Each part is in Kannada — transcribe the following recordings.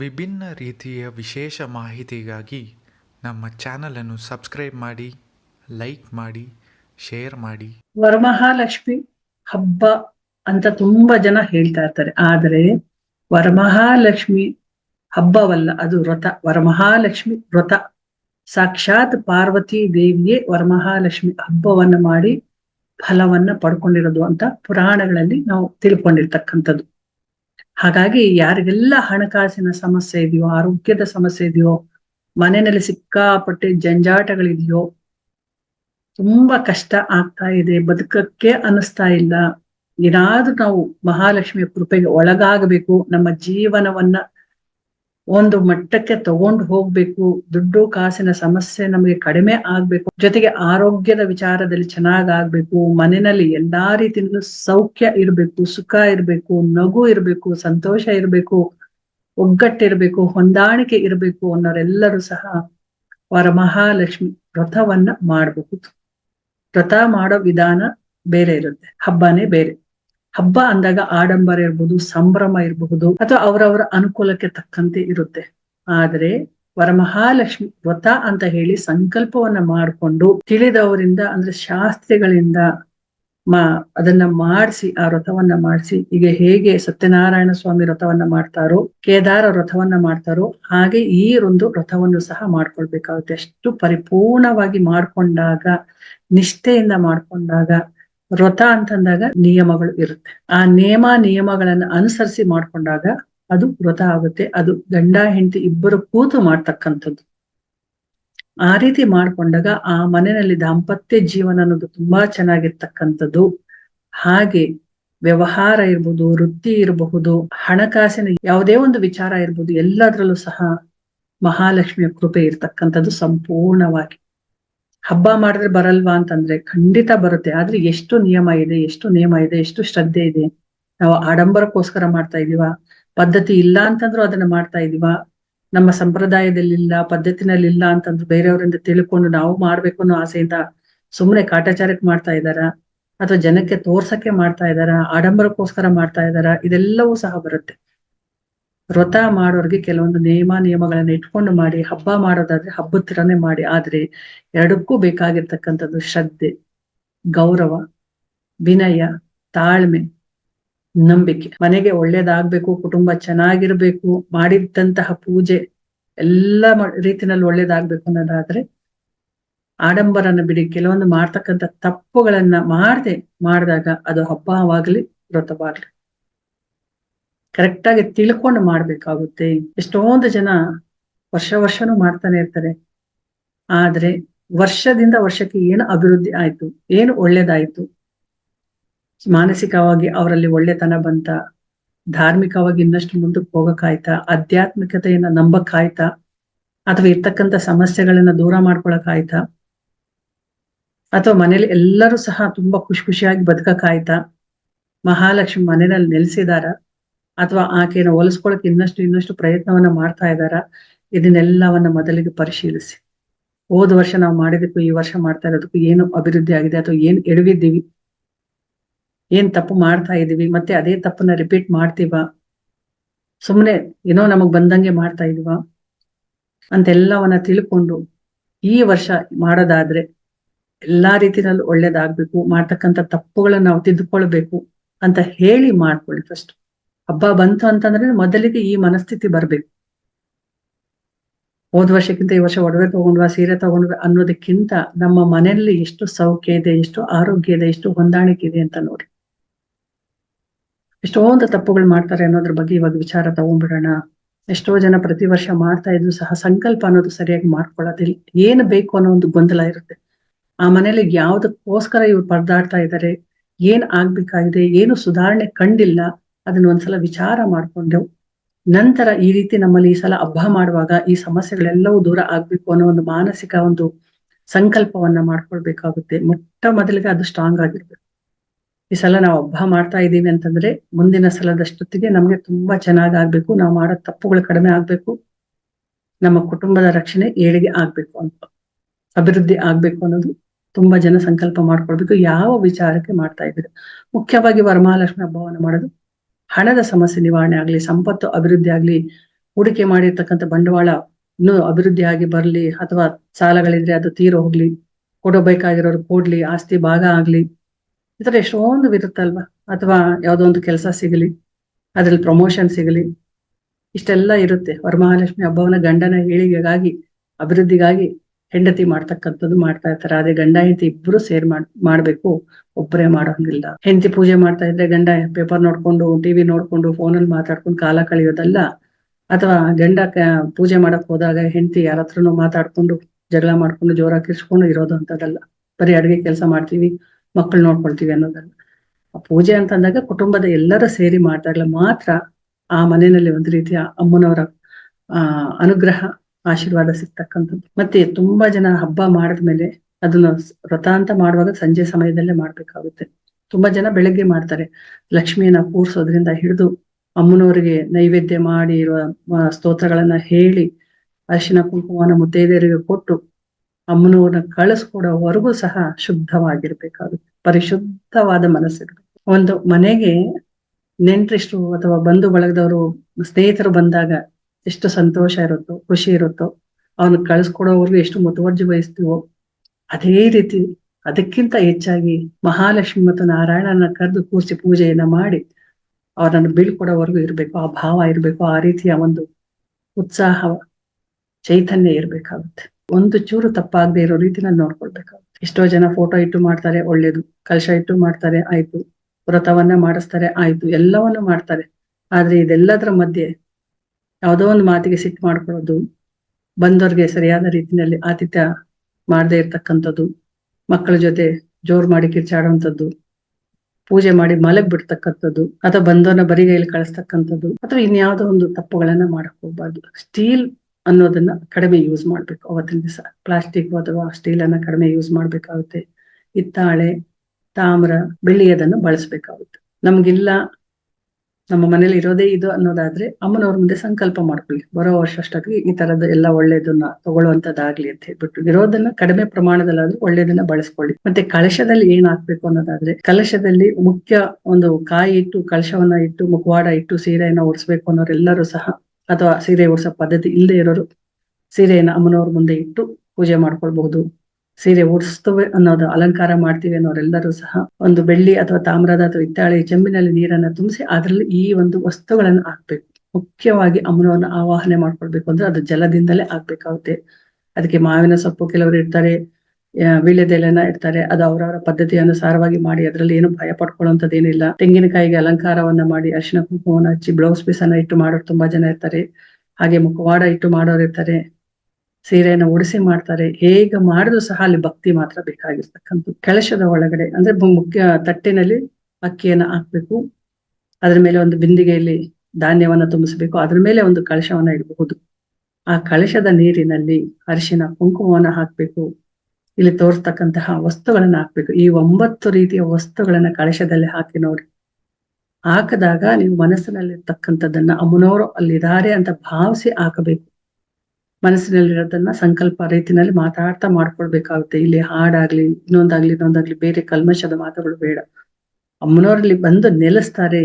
ವಿಭಿನ್ನ ರೀತಿಯ ವಿಶೇಷ ಮಾಹಿತಿಗಾಗಿ ನಮ್ಮ ಚಾನಲನ್ನು ಸಬ್ಸ್ಕ್ರೈಬ್ ಮಾಡಿ ಲೈಕ್ ಮಾಡಿ ಶೇರ್ ಮಾಡಿ. ವರಮಹಾಲಕ್ಷ್ಮಿ ಹಬ್ಬ ಅಂತ ತುಂಬಾ ಜನ ಹೇಳ್ತಾ ಇರ್ತಾರೆ. ಆದರೆ ವರಮಹಾಲಕ್ಷ್ಮಿ ಹಬ್ಬವಲ್ಲ, ಅದು ವ್ರತ. ವರಮಹಾಲಕ್ಷ್ಮಿ ವ್ರತ. ಸಾಕ್ಷಾತ್ ಪಾರ್ವತಿ ದೇವಿಯೇ ವರಮಹಾಲಕ್ಷ್ಮಿ ಹಬ್ಬವನ್ನ ಮಾಡಿ ಫಲವನ್ನ ಪಡ್ಕೊಂಡಿರೋದು ಅಂತ ಪುರಾಣಗಳಲ್ಲಿ ನಾವು ತಿಳ್ಕೊಂಡಿರ್ತಕ್ಕಂಥದ್ದು. ಹಾಗಾಗಿ ಯಾರಿಗೆಲ್ಲ ಹಣಕಾಸಿನ ಸಮಸ್ಯೆ ಇದೆಯೋ, ಆರೋಗ್ಯದ ಸಮಸ್ಯೆ ಇದೆಯೋ, ಮನೆಯಲ್ಲಿ ಸಿಕ್ಕಾಪಟ್ಟೆ ಜಂಜಾಟಗಳಿದೆಯೋ, ತುಂಬಾ ಕಷ್ಟ ಆಗ್ತಾ ಇದೆ, ಬದುಕಕ್ಕೆ ಅನಿಸ್ತಾ ಇಲ್ಲ. ಏನಾದ್ರೂ ನಾವು ಮಹಾಲಕ್ಷ್ಮಿಯ ಕೃಪೆಗೆ ಒಳಗಾಗಬೇಕು, ನಮ್ಮ ಜೀವನವನ್ನ ಒಂದು ಮಟ್ಟಕ್ಕೆ ತಗೊಂಡು ಹೋಗ್ಬೇಕು, ದುಡ್ಡು ಕಾಸಿನ ಸಮಸ್ಯೆ ನಮಗೆ ಕಡಿಮೆ ಆಗ್ಬೇಕು, ಜೊತೆಗೆ ಆರೋಗ್ಯದ ವಿಚಾರದಲ್ಲಿ ಚೆನ್ನಾಗ್ ಆಗ್ಬೇಕು, ಮನೆಯಲ್ಲಿ ಎಲ್ಲಾ ರೀತಿಯಿಂದಲೂ ಸೌಖ್ಯ ಇರ್ಬೇಕು, ಸುಖ ಇರ್ಬೇಕು, ನಗು ಇರ್ಬೇಕು, ಸಂತೋಷ ಇರ್ಬೇಕು, ಒಗ್ಗಟ್ಟಿರ್ಬೇಕು, ಹೊಂದಾಣಿಕೆ ಇರ್ಬೇಕು ಅನ್ನೋರೆಲ್ಲರೂ ಸಹ ವರಮಹಾಲಕ್ಷ್ಮಿ ವ್ರತವನ್ನ ಮಾಡಬಹುದು ವ್ರತ ಮಾಡೋ ವಿಧಾನ ಬೇರೆ ಇರುತ್ತೆ, ಹಬ್ಬನೇ ಬೇರೆ. ಹಬ್ಬ ಅಂದಾಗ ಆಡಂಬರ ಇರಬಹುದು ಸಂಭ್ರಮ ಇರಬಹುದು, ಅಥವಾ ಅವರವರ ಅನುಕೂಲಕ್ಕೆ ತಕ್ಕಂತೆ ಇರುತ್ತೆ. ಆದ್ರೆ ವರಮಹಾಲಕ್ಷ್ಮಿ ವ್ರತ ಅಂತ ಹೇಳಿ ಸಂಕಲ್ಪವನ್ನ ಮಾಡಿಕೊಂಡು ತಿಳಿದವರಿಂದ ಅಂದ್ರೆ ಶಾಸ್ತ್ರಿಗಳಿಂದ ಮಾ ಅದನ್ನ ಮಾಡಿಸಿ, ಆ ವ್ರತವನ್ನ ಮಾಡಿಸಿ, ಈಗ ಹೇಗೆ ಸತ್ಯನಾರಾಯಣ ಸ್ವಾಮಿ ವ್ರತವನ್ನ ಮಾಡ್ತಾರೋ, ಕೇದಾರ ವ್ರತವನ್ನ ಮಾಡ್ತಾರೋ, ಹಾಗೆ ಈ ಒಂದು ವ್ರತವನ್ನು ಸಹ ಮಾಡ್ಕೊಳ್ಬೇಕಾಗುತ್ತೆ. ಅಷ್ಟು ಪರಿಪೂರ್ಣವಾಗಿ ಮಾಡ್ಕೊಂಡಾಗ, ನಿಷ್ಠೆಯಿಂದ ಮಾಡ್ಕೊಂಡಾಗ ವ್ರತ ಅಂತಂದಾಗ ನಿಯಮಗಳು ಇರುತ್ತೆ. ಆ ನಿಯಮ ನಿಯಮಗಳನ್ನ ಅನುಸರಿಸಿ ಮಾಡ್ಕೊಂಡಾಗ ಅದು ವ್ರತ ಆಗುತ್ತೆ. ಅದು ಗಂಡ, ಹೆಂಡತಿ ಇಬ್ಬರು ಕೂತು ಮಾಡ್ತಕ್ಕಂಥದ್ದು. ಆ ರೀತಿ ಮಾಡ್ಕೊಂಡಾಗ ಆ ಮನೆಯಲ್ಲಿ ದಾಂಪತ್ಯ ಜೀವನ ಅನ್ನೋದು ತುಂಬಾ ಚೆನ್ನಾಗಿರ್ತಕ್ಕಂಥದ್ದು. ಹಾಗೆ ವ್ಯವಹಾರ ಇರ್ಬೋದು, ವೃತ್ತಿ ಇರಬಹುದು, ಹಣಕಾಸಿನ ಯಾವುದೇ ಒಂದು ವಿಚಾರ ಇರ್ಬೋದು, ಎಲ್ಲದರಲ್ಲೂ ಸಹ ಮಹಾಲಕ್ಷ್ಮಿಯ ಕೃಪೆ ಇರ್ತಕ್ಕಂಥದ್ದು ಸಂಪೂರ್ಣವಾಗಿ. ಹಬ್ಬ ಮಾಡಿದ್ರೆ ಬರಲ್ವಾ ಅಂತಂದ್ರೆ ಖಂಡಿತ ಬರುತ್ತೆ. ಆದ್ರೆ ಎಷ್ಟು ನಿಯಮ ಇದೆ, ಎಷ್ಟು ನಿಯಮ ಇದೆ, ಎಷ್ಟು ಶ್ರದ್ಧೆ ಇದೆ, ನಾವು ಆಡಂಬರಕ್ಕೋಸ್ಕರ ಮಾಡ್ತಾ ಇದೀವ, ಪದ್ಧತಿ ಇಲ್ಲ ಅಂತಂದ್ರೂ ಅದನ್ನ ಮಾಡ್ತಾ ಇದೀವ, ನಮ್ಮ ಸಂಪ್ರದಾಯದಲ್ಲಿ ಇಲ್ಲ ಪದ್ಧತಿನಲ್ಲಿ ಇಲ್ಲ ಅಂತಂದ್ರು ಬೇರೆಯವರಿಂದ ತಿಳ್ಕೊಂಡು ನಾವು ಮಾಡ್ಬೇಕು ಅನ್ನೋ ಆಸೆಯಿಂದ ಸುಮ್ಮನೆ ಕಾಟಾಚಾರಕ್ಕೆ ಮಾಡ್ತಾ ಇದಾರ ಅಥವಾ ಜನಕ್ಕೆ ತೋರ್ಸಕ್ಕೆ ಮಾಡ್ತಾ ಇದಾರ ಆಡಂಬರಕ್ಕೋಸ್ಕರ ಮಾಡ್ತಾ ಇದಾರ ಇದೆಲ್ಲವೂ ಸಹ ಬರುತ್ತೆ. ವ್ರತ ಮಾಡೋರಿಗೆ ಕೆಲವೊಂದು ನಿಯಮ ನಿಯಮಗಳನ್ನ ಇಟ್ಕೊಂಡು ಮಾಡಿ, ಹಬ್ಬ ಮಾಡೋದಾದ್ರೆ ಹಬ್ಬದ ತರನೇ ಮಾಡಿ. ಆದ್ರೆ ಎರಡಕ್ಕೂ ಬೇಕಾಗಿರ್ತಕ್ಕಂಥದ್ದು ಶ್ರದ್ಧೆ, ಗೌರವ, ವಿನಯ, ತಾಳ್ಮೆ, ನಂಬಿಕೆ. ಮನೆಗೆ ಒಳ್ಳೇದಾಗ್ಬೇಕು, ಕುಟುಂಬ ಚೆನ್ನಾಗಿರ್ಬೇಕು, ಮಾಡಿದ್ದಂತಹ ಪೂಜೆ ಎಲ್ಲ ರೀತಿನಲ್ಲಿ ಒಳ್ಳೇದಾಗ್ಬೇಕು ಅನ್ನೋದಾದ್ರೆ ಆಡಂಬರನ ಬಿಡಿ. ಕೆಲವೊಂದು ಮಾಡ್ತಕ್ಕಂಥ ತಪ್ಪುಗಳನ್ನ ಮಾಡದೆ, ಮಾಡಿದಾಗ ಅದು ಹಬ್ಬವಾಗ್ಲಿ, ವ್ರತವಾಗ್ಲಿ. ಕರೆಕ್ಟ್ ಆಗಿ ತಿಳ್ಕೊಂಡು ಮಾಡ್ಬೇಕಾಗುತ್ತೆ. ಎಷ್ಟೊಂದು ಜನ ವರ್ಷ ವರ್ಷನೂ ಮಾಡ್ತಾನೆ ಇರ್ತಾರೆ. ಆದ್ರೆ ವರ್ಷದಿಂದ ವರ್ಷಕ್ಕೆ ಏನು ಅಭಿವೃದ್ಧಿ ಆಯ್ತು, ಏನು ಒಳ್ಳೇದಾಯ್ತು? ಮಾನಸಿಕವಾಗಿ ಅವರಲ್ಲಿ ಒಳ್ಳೆತನ ಬಂತ, ಧಾರ್ಮಿಕವಾಗಿ ಇನ್ನಷ್ಟು ಮುಂದಕ್ಕೆ ಹೋಗಕ್ಕಾಯ್ತಾ ಆಧ್ಯಾತ್ಮಿಕತೆಯನ್ನ ನಂಬಕ್ಕಾಯ್ತಾ, ಅಥವಾ ಇರ್ತಕ್ಕಂಥ ಸಮಸ್ಯೆಗಳನ್ನ ದೂರ ಮಾಡ್ಕೊಳಕ್ಕಾಯ್ತಾ? ಅಥವಾ ಮನೇಲಿ ಎಲ್ಲರೂ ಸಹ ತುಂಬಾ ಖುಷಿ ಖುಷಿಯಾಗಿ ಬದುಕಕ್ಕಾಯ್ತಾ? ಮಹಾಲಕ್ಷ್ಮಿ ಮನೆಯಲ್ಲಿ ನೆಲೆಸಿದಾರ ಅಥವಾ ಆಕೆಯನ್ನು ಹೊಲಿಸ್ಕೊಳಕ್ ಇನ್ನಷ್ಟು ಇನ್ನಷ್ಟು ಪ್ರಯತ್ನವನ್ನ ಮಾಡ್ತಾ ಇದ್ದಾರ ಇದನ್ನೆಲ್ಲವನ್ನ ಮೊದಲಿಗೆ ಪರಿಶೀಲಿಸಿ. ಹೋದ ವರ್ಷ ನಾವು ಮಾಡಿದಕ್ಕೂ ಈ ವರ್ಷ ಮಾಡ್ತಾ ಇರೋದಕ್ಕೂ ಏನು ಅಭಿವೃದ್ಧಿ ಆಗಿದೆ ಅಥವಾ ಏನ್ ಎಡವಿದ್ದೀವಿ ಏನ್ ತಪ್ಪು ಮಾಡ್ತಾ ಇದೀವಿ ಮತ್ತೆ ಅದೇ ತಪ್ಪನ್ನ ರಿಪೀಟ್ ಮಾಡ್ತೀವ? ಸುಮ್ಮನೆ ಏನೋ ನಮಗ್ ಬಂದಂಗೆ ಮಾಡ್ತಾ ಇದೀವ? ಅಂತೆಲ್ಲವನ್ನ ತಿಳ್ಕೊಂಡು ಈ ವರ್ಷ ಮಾಡೋದಾದ್ರೆ ಎಲ್ಲಾ ರೀತಿನಲ್ಲೂ ಒಳ್ಳೇದಾಗ್ಬೇಕು, ಮಾಡ್ತಕ್ಕಂಥ ತಪ್ಪುಗಳನ್ನ ನಾವು ತಿದ್ದುಕೊಳ್ಬೇಕು ಅಂತ ಹೇಳಿ ಮಾಡ್ಕೊಳ್ಳಿ ಫಸ್ಟ್ ಹಬ್ಬ ಬಂತು ಅಂತಂದ್ರೆ ಮೊದಲಿಗೆ ಈ ಮನಸ್ಥಿತಿ ಬರ್ಬೇಕು. ಹೋದ್ ವರ್ಷಕ್ಕಿಂತ ಈ ವರ್ಷ ಒಡವೆ ತಗೊಂಡ್ವಾ, ಸೀರೆ ತಗೊಂಡ್ವಾ ಅನ್ನೋದಕ್ಕಿಂತ ನಮ್ಮ ಮನೆಯಲ್ಲಿ ಎಷ್ಟು ಸೌಖ್ಯ ಇದೆ, ಎಷ್ಟು ಆರೋಗ್ಯ ಇದೆ, ಎಷ್ಟು ಹೊಂದಾಣಿಕೆ ಇದೆ ಅಂತ ನೋಡಿ. ಎಷ್ಟೊಂದು ತಪ್ಪುಗಳು ಮಾಡ್ತಾರೆ ಅನ್ನೋದ್ರ ಬಗ್ಗೆ ಇವಾಗ ವಿಚಾರ ತಗೊಂಡ್ಬಿಡೋಣ. ಎಷ್ಟೋ ಜನ ಪ್ರತಿ ವರ್ಷ ಮಾಡ್ತಾ ಇದ್ರು ಸಹ ಸಂಕಲ್ಪ ಅನ್ನೋದು ಸರಿಯಾಗಿ ಮಾಡ್ಕೊಳ್ಳೋದಿಲ್ಲ. ಏನು ಬೇಕು ಅನ್ನೋ ಒಂದು ಗೊಂದಲ ಇರುತ್ತೆ. ಆ ಮನೇಲಿ ಯಾವ್ದಕ್ಕೋಸ್ಕರ ಇವ್ರು ಪರದಾಡ್ತಾ ಇದ್ದಾರೆ, ಏನ್ ಆಗ್ಬೇಕಾಗಿದೆ, ಏನು ಸುಧಾರಣೆ ಕಂಡಿಲ್ಲ ಅದನ್ನ ಒಂದ್ಸಲ ವಿಚಾರ ಮಾಡ್ಕೊಂಡೆವು. ನಂತರ ಈ ರೀತಿ ನಮ್ಮಲ್ಲಿ ಈ ಸಲ ಹಬ್ಬ ಮಾಡುವಾಗ ಈ ಸಮಸ್ಯೆಗಳೆಲ್ಲವೂ ದೂರ ಆಗ್ಬೇಕು ಅನ್ನೋ ಒಂದು ಮಾನಸಿಕ ಒಂದು ಸಂಕಲ್ಪವನ್ನ ಮಾಡ್ಕೊಳ್ಬೇಕಾಗುತ್ತೆ. ಮೊಟ್ಟ ಮೊದಲಿಗೆ ಅದು ಸ್ಟ್ರಾಂಗ್ ಆಗಿರ್ಬೇಕು. ಈ ಸಲ ನಾವು ಹಬ್ಬ ಮಾಡ್ತಾ ಇದ್ದೀವಿ ಅಂತಂದ್ರೆ ಮುಂದಿನ ಸಲದಷ್ಟೊತ್ತಿಗೆ ನಮ್ಗೆ ತುಂಬಾ ಚೆನ್ನಾಗ್ ಆಗ್ಬೇಕು. ನಾವು ಮಾಡೋ ತಪ್ಪುಗಳು ಕಡಿಮೆ ಆಗ್ಬೇಕು. ನಮ್ಮ ಕುಟುಂಬದ ರಕ್ಷಣೆ ಏಳಿಗೆ ಆಗ್ಬೇಕು ಅಂತ. ಅಭಿವೃದ್ಧಿ ಆಗ್ಬೇಕು ಅನ್ನೋದು ತುಂಬಾ ಜನ ಸಂಕಲ್ಪ ಮಾಡ್ಕೊಳ್ಬೇಕು. ಯಾವ ವಿಚಾರಕ್ಕೆ ಮಾಡ್ತಾ ಇದ್ದೀರಾ? ಮುಖ್ಯವಾಗಿ ವರಮಹಾಲಕ್ಷ್ಮಿ ಹಬ್ಬವನ್ನು ಮಾಡೋದು ಹಣದ ಸಮಸ್ಯೆ ನಿವಾರಣೆ ಆಗ್ಲಿ, ಸಂಪತ್ತು ಅಭಿವೃದ್ಧಿ ಆಗ್ಲಿ, ಹೂಡಿಕೆ ಮಾಡಿರ್ತಕ್ಕಂಥ ಬಂಡವಾಳ ಇನ್ನೂ ಅಭಿವೃದ್ಧಿ ಆಗಿ ಬರ್ಲಿ ಅಥವಾ ಸಾಲಗಳಿದ್ರೆ ಅದು ತೀರೋ ಹೋಗ್ಲಿ ಕೊಡಬೇಕಾಗಿರೋರು ಕೊಡ್ಲಿ, ಆಸ್ತಿ ಭಾಗ ಆಗ್ಲಿ, ಈ ತರ ಎಷ್ಟೊಂದು ಇರುತ್ತಲ್ವಾ? ಅಥವಾ ಯಾವುದೋ ಒಂದು ಕೆಲಸ ಸಿಗಲಿ, ಅದ್ರಲ್ಲಿ ಪ್ರಮೋಷನ್ ಸಿಗಲಿ, ಇಷ್ಟೆಲ್ಲ ಇರುತ್ತೆ. ವರಮಹಾಲಕ್ಷ್ಮಿ ಹಬ್ಬವನ್ನ ಗಂಡನ ಏಳಿಗೆಗಾಗಿ, ಅಭಿವೃದ್ಧಿಗಾಗಿ ಹೆಂಡತಿ ಮಾಡ್ತಕ್ಕಂಥದ್ದು ಮಾಡ್ತಾ ಇರ್ತಾರೆ. ಅದೇ ಗಂಡ ಹೆಂಡತಿ ಇಬ್ರು ಸೇರ್ ಮಾಡ್, ಮಾಡ್ಬೇಕು. ಒಬ್ಬರೇ ಮಾಡೋಂಗಿಲ್ಲ. ಹೆಂಡತಿ ಪೂಜೆ ಮಾಡ್ತಾ ಇದ್ರೆ ಗಂಡ ಪೇಪರ್ ನೋಡ್ಕೊಂಡು ಟಿವಿ ನೋಡ್ಕೊಂಡು ಫೋನಲ್ಲಿ ಮಾತಾಡ್ಕೊಂಡು ಕಾಲ ಕಳೆಯೋದಲ್ಲ. ಅಥವಾ ಗಂಡ ಪೂಜೆ ಮಾಡಕ್ ಹೋದಾಗ ಹೆಂಡತಿ ಯಾರ ಹತ್ರನೂ ಮಾತಾಡ್ಕೊಂಡು, ಜಗಳ ಮಾಡ್ಕೊಂಡು ಜೋರಾಗಿ ಕಿರ್ಸ್ಕೊಂಡು ಇರೋದು ಅಂತದಲ್ಲ ಬರೀ ಅಡುಗೆ ಕೆಲಸ ಮಾಡ್ತೀವಿ ಮಕ್ಕಳು ನೋಡ್ಕೊಳ್ತೀವಿ ಅನ್ನೋದಲ್ಲ. ಪೂಜೆ ಅಂತ ಅಂದಾಗ ಕುಟುಂಬದ ಎಲ್ಲರೂ ಸೇರಿ ಮಾಡಿದಾಗಲ ಮಾತ್ರ ಆ ಮನೆಯಲ್ಲಿ ಒಂದು ರೀತಿಯ ಅಮ್ಮನವರ ಅನುಗ್ರಹ ಆಶೀರ್ವಾದ ಸಿಗ್ತಕ್ಕಂಥದ್ದು. ಮತ್ತೆ ತುಂಬಾ ಜನ ಹಬ್ಬ ಮಾಡಿದ್ಮೇಲೆ ಅದನ್ನ ವ್ರತ ಅಂತ ಮಾಡುವಾಗ ಸಂಜೆ ಸಮಯದಲ್ಲೇ ಮಾಡ್ಬೇಕಾಗುತ್ತೆ. ತುಂಬಾ ಜನ ಬೆಳಗ್ಗೆ ಮಾಡ್ತಾರೆ. ಲಕ್ಷ್ಮಿಯನ್ನ ಕೂರ್ಸೋದ್ರಿಂದ ಹಿಡಿದು ಅಮ್ಮನವರಿಗೆ ನೈವೇದ್ಯ ಮಾಡಿ ಇರುವ ಸ್ತೋತ್ರಗಳನ್ನ ಹೇಳಿ ಅರಿಶಿನ ಕುಂಕುಮನ ಮುತ್ತೈದೆಯರಿಗೆ ಕೊಟ್ಟು ಅಮ್ಮನವ್ರನ್ನ ಕಳಿಸ್ಕೊಡೋವರೆಗೂ ಸಹ ಶುದ್ಧವಾಗಿರ್ಬೇಕಾಗುತ್ತೆ. ಪರಿಶುದ್ಧವಾದ ಮನಸ್ಸಿರ್ಬೇಕು. ಒಂದು ಮನೆಗೆ ನೆಂಟ್ರಿಷ್ಟು ಅಥವಾ ಬಂಧು ಬಳಗದವರು ಸ್ನೇಹಿತರು ಬಂದಾಗ ಎಷ್ಟು ಸಂತೋಷ ಇರುತ್ತೋ, ಖುಷಿ ಇರುತ್ತೋ ಅವನ್ ಕಳಿಸ್ಕೊಡೋವರೆಗೂ ಎಷ್ಟು ಮುತುವರ್ಜಿ ವಹಿಸ್ತೀವೋ, ಅದೇ ರೀತಿ ಅದಕ್ಕಿಂತ ಹೆಚ್ಚಾಗಿ ಮಹಾಲಕ್ಷ್ಮಿ ಮತ್ತು ನಾರಾಯಣನ ಕರೆದು ಕೂರಿಸಿ ಪೂಜೆಯನ್ನ ಮಾಡಿ ಅವರನ್ನು ಬೀಳ್ಕೊಡೋವರೆಗೂ ಇರ್ಬೇಕು, ಆ ಭಾವ ಇರ್ಬೇಕು, ಆ ರೀತಿಯ ಒಂದು ಉತ್ಸಾಹ, ಚೈತನ್ಯ ಇರ್ಬೇಕಾಗುತ್ತೆ. ಒಂದು ಚೂರು ತಪ್ಪಾಗದೆ ಇರೋ ರೀತಿನಲ್ಲಿ ನೋಡ್ಕೊಳ್ಬೇಕಾಗುತ್ತೆ. ಎಷ್ಟೋ ಜನ ಫೋಟೋ ಇಟ್ಟು ಮಾಡ್ತಾರೆ, ಒಳ್ಳೇದು. ಕಲಶ ಇಟ್ಟು ಮಾಡ್ತಾರೆ, ಆಯ್ತು. ವ್ರತವನ್ನ ಮಾಡಿಸ್ತಾರೆ, ಆಯ್ತು. ಎಲ್ಲವನ್ನೂ ಮಾಡ್ತಾರೆ. ಆದ್ರೆ ಇದೆಲ್ಲದರ ಮಧ್ಯೆ ಯಾವುದೋ ಒಂದು ಮಾತಿಗೆ ಸಿಟ್ಟು ಮಾಡ್ಕೊಳ್ಳೋದು, ಬಂದವ್ರಿಗೆ ಸರಿಯಾದ ರೀತಿಯಲ್ಲಿ ಆತಿಥ್ಯ ಮಾಡದೇ ಇರ್ತಕ್ಕಂಥದ್ದು, ಮಕ್ಕಳ ಜೊತೆ ಜೋರ್ ಮಾಡಿ ಕಿರ್ಚಾಡುವಂಥದ್ದು, ಪೂಜೆ ಮಾಡಿ ಮಲಗ್ ಬಿಡ್ತಕ್ಕಂಥದ್ದು ಅಥವಾ ಬಂದವನ್ನ ಬರಿಗೈಲಿ ಕಳಿಸ್ತಕ್ಕಂಥದ್ದು, ಅಥವಾ ಇನ್ಯಾವುದೋ ಒಂದು ತಪ್ಪುಗಳನ್ನ ಮಾಡಕ್ ಹೋಗ್ಬಾರ್ದು. ಸ್ಟೀಲ್ ಅನ್ನೋದನ್ನ ಕಡಿಮೆ ಯೂಸ್ ಮಾಡ್ಬೇಕು. ಅವತ್ತಿನ ದಿವಸ ಪ್ಲಾಸ್ಟಿಕ್ ಅಥವಾ ಸ್ಟೀಲ್ ಅನ್ನ ಕಡಿಮೆ ಯೂಸ್ ಮಾಡ್ಬೇಕಾಗುತ್ತೆ. ಹಿತ್ತಾಳೆ, ತಾಮ್ರ ಬೆಳ್ಳಿಯದನ್ನು ಬಳಸ್ಬೇಕಾಗುತ್ತೆ. ನಮ್ಗಿಲ್ಲ ನಮ್ಮ ಮನೇಲಿ ಇರೋದೇ ಇದು ಅನ್ನೋದಾದ್ರೆ ಅಮ್ಮನವ್ರ ಮುಂದೆ ಸಂಕಲ್ಪ ಮಾಡ್ಕೊಳ್ಳಿ. ಬರೋ ವರ್ಷ ಅಷ್ಟೊತ್ತಿಗೆ ಈ ತರದ ಎಲ್ಲ ಒಳ್ಳೇದನ್ನ ತಗೊಳ್ಳುವಂತದ್ದಾಗ್ಲಿ ಅಂತ ಹೇಳ್ಬಿಟ್ಟು ಇರೋದನ್ನ ಕಡಿಮೆ ಪ್ರಮಾಣದಲ್ಲಾದ್ರೂ ಒಳ್ಳೇದನ್ನ ಬಳಸ್ಕೊಳ್ಳಿ. ಮತ್ತೆ ಕಳಶದಲ್ಲಿ ಏನ್ ಹಾಕ್ಬೇಕು ಅನ್ನೋದಾದ್ರೆ ಕಲಶದಲ್ಲಿ ಮುಖ್ಯ ಒಂದು ಕಾಯಿ ಇಟ್ಟು ಕಳಶವನ್ನ ಇಟ್ಟು, ಮುಖವಾಡ ಇಟ್ಟು, ಸೀರೆಯನ್ನ ಉಡ್ಸ್ಬೇಕು ಅನ್ನೋರೆಲ್ಲರೂ ಸಹ, ಅಥವಾ ಸೀರೆ ಉಡ್ಸೋ ಪದ್ಧತಿ ಇಲ್ಲದೆ ಇರೋರು ಸೀರೆಯನ್ನ ಅಮ್ಮನವ್ರ ಮುಂದೆ ಇಟ್ಟು ಪೂಜೆ ಮಾಡ್ಕೊಳ್ಬಹುದು. ಸೀರೆ ಉಡಿಸ್ತವೆ ಅನ್ನೋದು ಅಲಂಕಾರ ಮಾಡ್ತೀವಿ ಅನ್ನೋರೆಲ್ಲರೂ ಸಹ ಒಂದು ಬೆಳ್ಳಿ ಅಥವಾ ತಾಮ್ರದ ಅಥವಾ ಇತ್ತಾಳೆ ಚೆಂಬಿನಲ್ಲಿ ನೀರನ್ನ ತುಂಬಿಸಿ ಅದರಲ್ಲಿ ಈ ಒಂದು ವಸ್ತುಗಳನ್ನು ಹಾಕ್ಬೇಕು. ಮುಖ್ಯವಾಗಿ ಅಮ್ಮನವನ್ನ ಆವಾಹನೆ ಮಾಡ್ಕೊಳ್ಬೇಕು ಅಂದ್ರೆ ಅದು ಜಲದಿಂದಲೇ ಆಗ್ಬೇಕಾಗುತ್ತೆ. ಅದಕ್ಕೆ ಮಾವಿನ ಸೊಪ್ಪು ಕೆಲವರು ಇರ್ತಾರೆ ವೀಳ್ಯದೆಲೆನ ಇರ್ತಾರೆ ಅದು ಅವರವರ ಪದ್ಧತಿ ಅನುಸಾರವಾಗಿ ಮಾಡಿ ಅದರಲ್ಲಿ ಏನು ಭಯ ಪಡ್ಕೊಳ್ಳುವಂತದ್ದೇನಿಲ್ಲ ತೆಂಗಿನಕಾಯಿಗೆ ಅಲಂಕಾರವನ್ನ ಮಾಡಿ ಅರಿಶಿನ ಕುಂಕುಮವನ್ನು ಹಚ್ಚಿ ಬ್ಲೌಸ್ ಪೀಸ್ ಅನ್ನ ಇಟ್ಟು ಮಾಡೋರು ತುಂಬಾ ಜನ ಇರ್ತಾರೆ. ಹಾಗೆ ಮುಖವಾಡ ಇಟ್ಟು ಮಾಡೋರು ಇರ್ತಾರೆ. ಸೀರೆಯನ್ನ ಉಡಿಸಿ ಮಾಡ್ತಾರೆ. ಹೇಗೆ ಮಾಡಿದ್ರು ಸಹ ಅಲ್ಲಿ ಭಕ್ತಿ ಮಾತ್ರ ಬೇಕಾಗಿರ್ತಕ್ಕಂಥ ಕಳಶದ ಒಳಗಡೆ, ಅಂದ್ರೆ ಮುಖ್ಯ ತಟ್ಟಿನಲ್ಲಿ ಅಕ್ಕಿಯನ್ನು ಹಾಕ್ಬೇಕು. ಅದ್ರ ಮೇಲೆ ಒಂದು ಬಿಂದಿಗೆಯಲ್ಲಿ ಧಾನ್ಯವನ್ನ ತುಂಬಿಸಬೇಕು. ಅದ್ರ ಮೇಲೆ ಒಂದು ಕಳಶವನ್ನ ಇಡಬಹುದು. ಆ ಕಳಶದ ನೀರಿನಲ್ಲಿ ಅರಿಶಿನ, ಕುಂಕುಮವನ್ನ ಹಾಕ್ಬೇಕು. ಇಲ್ಲಿ ತೋರಿಸ್ತಕ್ಕಂತಹ ವಸ್ತುಗಳನ್ನ ಹಾಕ್ಬೇಕು. ಈ ಒಂಬತ್ತು ರೀತಿಯ ವಸ್ತುಗಳನ್ನ ಕಳಶದಲ್ಲಿ ಹಾಕಿ ನೋಡಿ. ಹಾಕಿದಾಗ ನೀವು ಮನಸ್ಸಿನಲ್ಲಿರ್ತಕ್ಕಂಥದ್ದನ್ನ ಅಮ್ಮನವರು ಅಲ್ಲಿದ್ದಾರೆ ಅಂತ ಭಾವಿಸಿ ಹಾಕಬೇಕು. ಮನಸ್ಸಿನಲ್ಲಿರೋದನ್ನ ಸಂಕಲ್ಪ ರೀತಿನಲ್ಲಿ ಮಾತಾಡ್ತಾ ಮಾಡ್ಕೊಳ್ಬೇಕಾಗುತ್ತೆ. ಇಲ್ಲಿ ಹಾಡಾಗ್ಲಿ, ಇನ್ನೊಂದಾಗ್ಲಿ ಇನ್ನೊಂದಾಗ್ಲಿ ಬೇರೆ ಕಲ್ಮಶದ ಮಾತುಗಳು ಬೇಡ. ಅಮ್ಮನವರಲ್ಲಿ ಬಂದು ನೆಲೆಸ್ತಾರೆ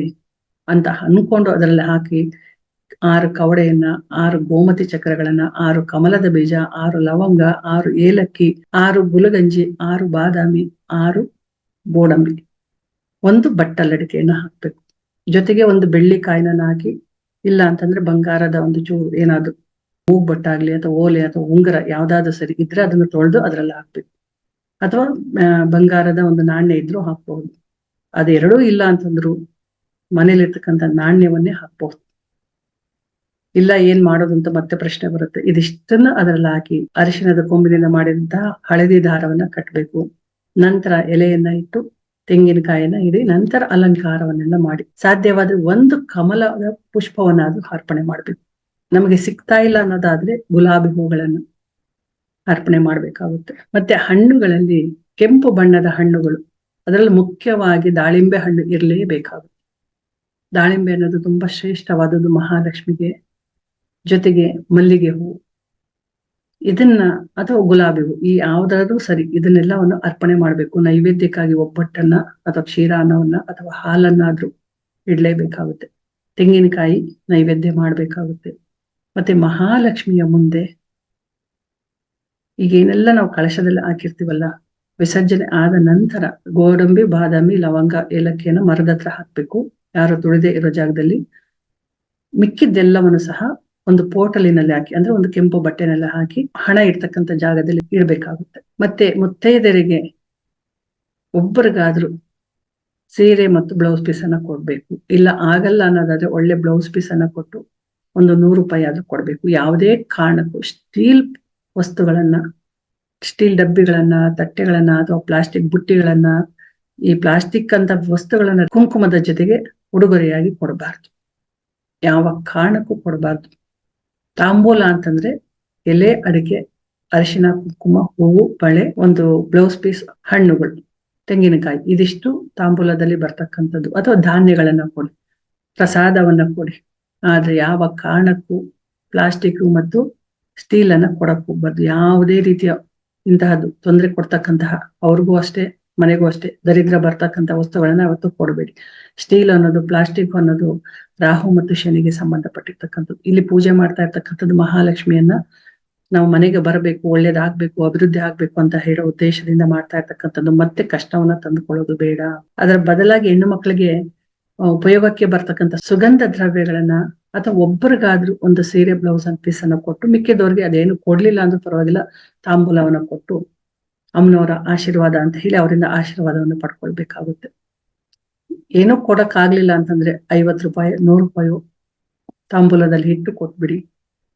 ಅಂತ ಅನ್ಕೊಂಡು ಅದರಲ್ಲಿ ಹಾಕಿ ಆರು ಕವಡೆಯನ್ನ, ಆರು ಗೋಮತಿ ಚಕ್ರಗಳನ್ನ, ಆರು ಕಮಲದ ಬೀಜ, ಆರು ಲವಂಗ, ಆರು ಏಲಕ್ಕಿ, ಆರು ಗುಲಗಂಜಿ, ಆರು ಬಾದಾಮಿ, ಆರು ಬೋಡಂಬಿ ಒಂದು ಬಟ್ಟಲಡಿಕೆಯನ್ನ ಹಾಕ್ಬೇಕು. ಜೊತೆಗೆ ಒಂದು ಬೆಳ್ಳಿ ಕಾಯಿನ ಹಾಕಿ, ಇಲ್ಲ ಅಂತಂದ್ರೆ ಬಂಗಾರದ ಒಂದು ಚೂರು ಏನಾದ್ರು ಮೂಗ್ ಬಟ್ಟಾಗ್ಲಿ ಅಥವಾ ಓಲೆ ಅಥವಾ ಉಂಗುರ ಯಾವ್ದಾದ್ರು ಸರಿ ಇದ್ರೆ ಅದನ್ನ ತೊಳೆದು ಅದ್ರಲ್ಲಿ ಹಾಕ್ಬೇಕು. ಅಥವಾ ಬಂಗಾರದ ಒಂದು ನಾಣ್ಯ ಇದ್ರೂ ಹಾಕ್ಬಹುದು ಅದೆರಡೂ ಇಲ್ಲ ಅಂತಂದ್ರು ಮನೇಲಿರ್ತಕ್ಕಂಥ ನಾಣ್ಯವನ್ನೇ ಹಾಕ್ಬಹುದು ಇಲ್ಲ ಏನ್ ಮಾಡೋದು ಅಂತ ಮತ್ತೆ ಪ್ರಶ್ನೆ ಬರುತ್ತೆ. ಇದಿಷ್ಟನ್ನ ಅದ್ರಲ್ಲಿ ಹಾಕಿ ಅರಿಶಿಣದ ಕೊಂಬಿನಿಂದ ಮಾಡಿದಂತಹ ಹಳದಿ ದಾರವನ್ನ ಕಟ್ಟಬೇಕು ನಂತರ ಎಲೆಯನ್ನ ಇಟ್ಟು ತೆಂಗಿನಕಾಯನ್ನ ಇಡಿ ನಂತರ ಅಲಂಕಾರವನ್ನೆಲ್ಲ ಮಾಡಿ. ಸಾಧ್ಯವಾದ್ರೆ ಒಂದು ಕಮಲದ ಪುಷ್ಪವನ್ನಾದ್ರೂ ಅರ್ಪಣೆ ಮಾಡ್ಬೇಕು. ನಮಗೆ ಸಿಗ್ತಾ ಇಲ್ಲ ಅನ್ನೋದಾದ್ರೆ ಗುಲಾಬಿ ಹೂಗಳನ್ನು ಅರ್ಪಣೆ ಮಾಡ್ಬೇಕಾಗುತ್ತೆ. ಮತ್ತೆ ಹಣ್ಣುಗಳಲ್ಲಿ ಕೆಂಪು ಬಣ್ಣದ ಹಣ್ಣುಗಳು, ಅದರಲ್ಲಿ ಮುಖ್ಯವಾಗಿ ದಾಳಿಂಬೆ ಹಣ್ಣು ಇರಲೇಬೇಕಾಗುತ್ತೆ. ದಾಳಿಂಬೆ ಅನ್ನೋದು ತುಂಬಾ ಶ್ರೇಷ್ಠವಾದದ್ದು ಮಹಾಲಕ್ಷ್ಮಿಗೆ, ಜೊತೆಗೆ ಮಲ್ಲಿಗೆ ಹೂವು ಇದನ್ನ ಅಥವಾ ಗುಲಾಬಿ ಹೂ, ಈ ಯಾವ್ದಾದ್ರೂ ಸರಿ ಇದನ್ನೆಲ್ಲವನ್ನು ಅರ್ಪಣೆ ಮಾಡ್ಬೇಕು. ನೈವೇದ್ಯಕ್ಕಾಗಿ ಒಬ್ಬಟ್ಟನ್ನ ಅಥವಾ ಕ್ಷೀರಾನ್ನವನ್ನ ಅಥವಾ ಹಾಲನ್ನಾದ್ರೂ ಇಡ್ಲೇಬೇಕಾಗುತ್ತೆ. ತೆಂಗಿನಕಾಯಿ ನೈವೇದ್ಯ ಮಾಡ್ಬೇಕಾಗುತ್ತೆ. ಮತ್ತೆ ಮಹಾಲಕ್ಷ್ಮಿಯ ಮುಂದೆ ಈಗ ಏನೆಲ್ಲ ನಾವು ಕಳಶದಲ್ಲಿ ಹಾಕಿರ್ತೀವಲ್ಲ, ವಿಸರ್ಜನೆ ಆದ ನಂತರ ಗೋಡಂಬಿ, ಬಾದಾಮಿ, ಲವಂಗ, ಏಲಕ್ಕಿಯನ್ನು ಮರದ ಹತ್ರ ಹಾಕ್ಬೇಕು. ಯಾರು ತುಳಿದೇ ಇರೋ ಜಾಗದಲ್ಲಿ ಮಿಕ್ಕಿದ್ದೆಲ್ಲವನ್ನು ಸಹ ಒಂದು ಪೋರ್ಟಲಿನಲ್ಲಿ ಹಾಕಿ, ಅಂದ್ರೆ ಒಂದು ಕೆಂಪು ಬಟ್ಟೆನೆಲ್ಲ ಹಾಕಿ ಹಣ ಇಡ್ತಕ್ಕಂಥ ಜಾಗದಲ್ಲಿ ಇಡಬೇಕಾಗುತ್ತೆ. ಮತ್ತೆ ಮುತ್ತೈದೆಯರಿಗೆ ಒಬ್ಬರಿಗಾದ್ರೂ ಸೀರೆ ಮತ್ತು ಬ್ಲೌಸ್ ಪೀಸ್ ಅನ್ನ ಕೊಡ್ಬೇಕು. ಇಲ್ಲ, ಆಗಲ್ಲ ಅನ್ನೋದಾದ್ರೆ ಒಳ್ಳೆ ಬ್ಲೌಸ್ ಪೀಸ್ ಕೊಟ್ಟು ಒಂದು ನೂರು ರೂಪಾಯಿ ಆದ್ರೂ ಕೊಡ್ಬೇಕು. ಯಾವುದೇ ಕಾರಣಕ್ಕೂ ಸ್ಟೀಲ್ ವಸ್ತುಗಳನ್ನ, ಸ್ಟೀಲ್ ಡಬ್ಬಿಗಳನ್ನ, ತಟ್ಟೆಗಳನ್ನ ಅಥವಾ ಪ್ಲಾಸ್ಟಿಕ್ ಬುಟ್ಟಿಗಳನ್ನ, ಈ ಪ್ಲಾಸ್ಟಿಕ್ ಅಂತ ವಸ್ತುಗಳನ್ನ ಕುಂಕುಮದ ಜೊತೆಗೆ ಉಡುಗೊರೆಯಾಗಿ ಕೊಡಬಾರ್ದು. ಯಾವ ಕಾರಣಕ್ಕೂ ಕೊಡಬಾರ್ದು. ತಾಂಬೂಲ ಅಂತಂದ್ರೆ ಎಲೆ, ಅಡಿಕೆ ಅರಿಶಿನ ಕುಂಕುಮ, ಹೂವು, ಬಳೆ, ಒಂದು ಬ್ಲೌಸ್ ಪೀಸ್, ಹಣ್ಣುಗಳು, ತೆಂಗಿನಕಾಯಿ, ಇದಿಷ್ಟು ತಾಂಬೂಲದಲ್ಲಿ ಬರ್ತಕ್ಕಂಥದ್ದು. ಅಥವಾ ಧಾನ್ಯಗಳನ್ನ ಕೊಡಿ, ಪ್ರಸಾದವನ್ನ ಕೊಡಿ. ಆದ್ರೆ ಯಾವ ಕಾರಣಕ್ಕೂ ಪ್ಲಾಸ್ಟಿಕ್ ಮತ್ತು ಸ್ಟೀಲ್ ಅನ್ನ ಕೊಡಕ್ ಹೋಗ್ಬಾರ್ದು ಯಾವುದೇ ರೀತಿಯ ಇಂತಹದ್ದು ತೊಂದರೆ ಕೊಡ್ತಕ್ಕಂತಹ ಅವ್ರಿಗೂ ಅಷ್ಟೇ, ಮನೆಗೂ ಅಷ್ಟೇ, ದರಿದ್ರ ಬರ್ತಕ್ಕಂಥ ವಸ್ತುಗಳನ್ನ ಅವತ್ತು ಕೊಡಬೇಡಿ. ಸ್ಟೀಲ್ ಅನ್ನೋದು, ಪ್ಲಾಸ್ಟಿಕ್ ಅನ್ನೋದು ರಾಹು ಮತ್ತು ಶನಿಗೆ ಸಂಬಂಧಪಟ್ಟಿರ್ತಕ್ಕಂಥದ್ದು. ಇಲ್ಲಿ ಪೂಜೆ ಮಾಡ್ತಾ ಇರ್ತಕ್ಕಂಥದ್ದು ಮಹಾಲಕ್ಷ್ಮಿಯನ್ನ ನಾವು ಮನೆಗೆ ಬರಬೇಕು, ಒಳ್ಳೇದಾಗ್ಬೇಕು, ಅಭಿವೃದ್ಧಿ ಆಗ್ಬೇಕು ಅಂತ ಹೇಳೋ ಉದ್ದೇಶದಿಂದ ಮಾಡ್ತಾ ಇರ್ತಕ್ಕಂಥದ್ದು. ಮತ್ತೆ ಕಷ್ಟವನ್ನ ತಂದುಕೊಳ್ಳೋದು ಬೇಡ. ಅದರ ಬದಲಾಗಿ ಹೆಣ್ಣು ಮಕ್ಕಳಿಗೆ ಉಪಯೋಗಕ್ಕೆ ಬರ್ತಕ್ಕಂಥ ಸುಗಂಧ ದ್ರವ್ಯಗಳನ್ನ ಅಥವಾ ಒಬ್ಬರಿಗಾದ್ರೂ ಒಂದು ಸೀರೆ ಬ್ಲೌಸ್ ಅನ್ನ ಪೀಸ್ ಅನ್ನ ಕೊಟ್ಟು ಮಿಕ್ಕಿದವ್ರಿಗೆ ಅದೇನು ಕೊಡ್ಲಿಲ್ಲ ಅಂದ್ರೂ ಪರವಾಗಿಲ್ಲ, ತಾಂಬೂಲವನ್ನ ಕೊಟ್ಟು ಅಮ್ಮನವರ ಆಶೀರ್ವಾದ ಅಂತ ಹೇಳಿ ಅವರಿಂದ ಆಶೀರ್ವಾದವನ್ನು ಪಡ್ಕೊಳ್ಬೇಕಾಗುತ್ತೆ. ಏನೂ ಕೊಡಕ್ ಆಗ್ಲಿಲ್ಲ ಅಂತಂದ್ರೆ ಐವತ್ ರೂಪಾಯಿ, ನೂರು ರೂಪಾಯಿ ತಾಂಬೂಲದಲ್ಲಿ ಇಟ್ಟು ಕೊಟ್ಬಿಡಿ.